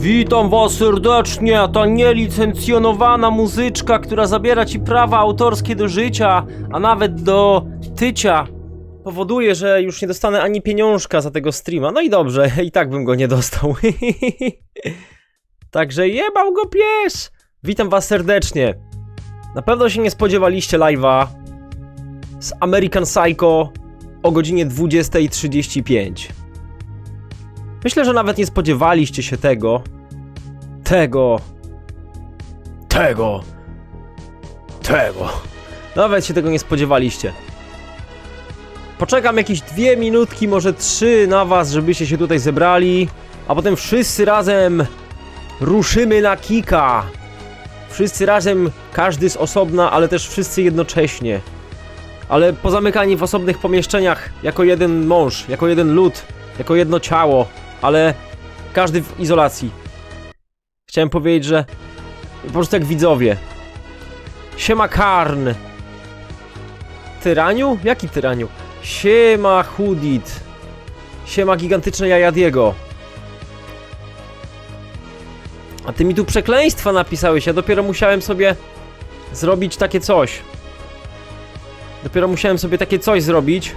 Witam was serdecznie, ta nielicencjonowana muzyczka, która zabiera ci prawa autorskie do życia, a nawet do tycia, powoduje, że już nie dostanę ani pieniążka za tego streama. No i dobrze, i tak bym go nie dostał. Także jebał go pies! Witam was serdecznie. Na pewno się nie spodziewaliście live'a z American Psycho o godzinie 20.35. Myślę, że nawet nie spodziewaliście się tego. Tego. Tego. Tego. Nawet się tego nie spodziewaliście. Poczekam jakieś dwie minutki, może trzy na was, żebyście się tutaj zebrali, a potem wszyscy razem ruszymy na kika. Wszyscy razem, każdy z osobna, ale też wszyscy jednocześnie. Ale pozamykani w osobnych pomieszczeniach, jako jeden mąż, jako jeden lud, jako jedno ciało, ale każdy w izolacji. Chciałem powiedzieć, że po prostu jak widzowie. Siema Karn. Tyraniu? Jaki tyraniu? Siema Hudit. Siema gigantyczne Jajadiego. A ty mi tu przekleństwa napisałeś, ja dopiero musiałem sobie zrobić takie coś. Dopiero musiałem sobie takie coś zrobić.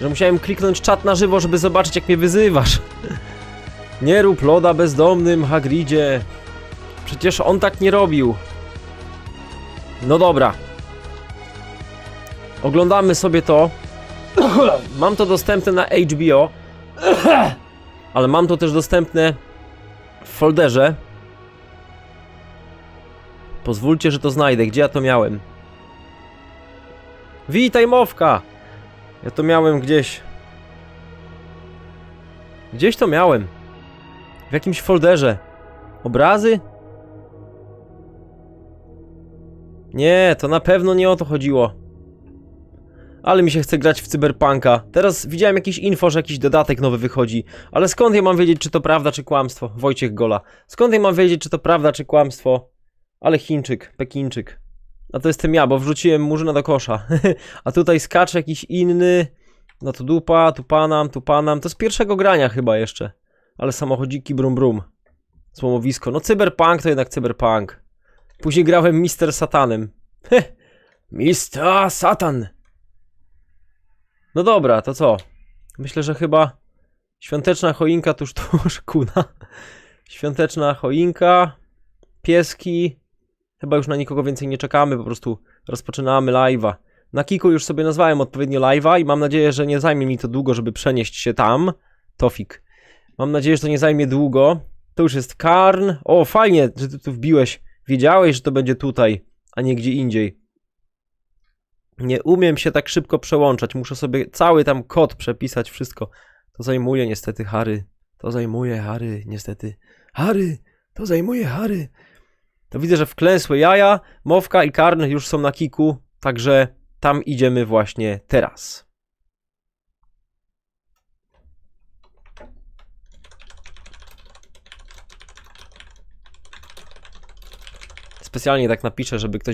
Że musiałem kliknąć czat na żywo, żeby zobaczyć jak mnie wyzywasz. Nie rób loda bezdomnym, Hagridzie. Przecież on tak nie robił. No dobra. Oglądamy sobie to. Mam to dostępne na HBO. Ale mam to też dostępne w folderze. Pozwólcie, że to znajdę. Gdzie ja to miałem? Witaj, Mowka! Ja to miałem gdzieś. Gdzieś to miałem. W jakimś folderze. Obrazy? Nie, to na pewno nie o to chodziło. Ale mi się chce grać w cyberpunka. Teraz widziałem jakieś info, że jakiś dodatek nowy wychodzi. Ale skąd ja mam wiedzieć, czy to prawda, czy kłamstwo? Wojciech Gola. Skąd ja mam wiedzieć, czy to prawda, czy kłamstwo? Ale Chińczyk, Pekinczyk. A to jestem ja, bo wrzuciłem murzyna do kosza. A tutaj skacze jakiś inny. No to dupa, tu panam, tu panam. To z pierwszego grania chyba jeszcze. Ale samochodziki brum brum. Słomowisko. No cyberpunk to jednak cyberpunk. Później grałem Mister Satanem. Mister Satan. No dobra, to co? Myślę, że chyba świąteczna choinka tuż tuż, kuna. Świąteczna choinka, pieski. Chyba już na nikogo więcej nie czekamy, po prostu rozpoczynamy live'a. Na Kiku już sobie nazwałem odpowiednio live'a i mam nadzieję, że nie zajmie mi to długo, żeby przenieść się tam. Tofik. Mam nadzieję, że to nie zajmie długo. To już jest Karn. O, fajnie, że ty tu wbiłeś. Wiedziałeś, że to będzie tutaj, a nie gdzie indziej. Nie umiem się tak szybko przełączać. Muszę sobie cały tam kod przepisać, wszystko. To zajmuje niestety Harry. To zajmuje Harry, niestety. Harry, to zajmuje Harry. To widzę, że wklęsłe jaja, Mowka i Karn już są na kiku, także tam idziemy właśnie teraz. Specjalnie tak napiszę, żeby ktoś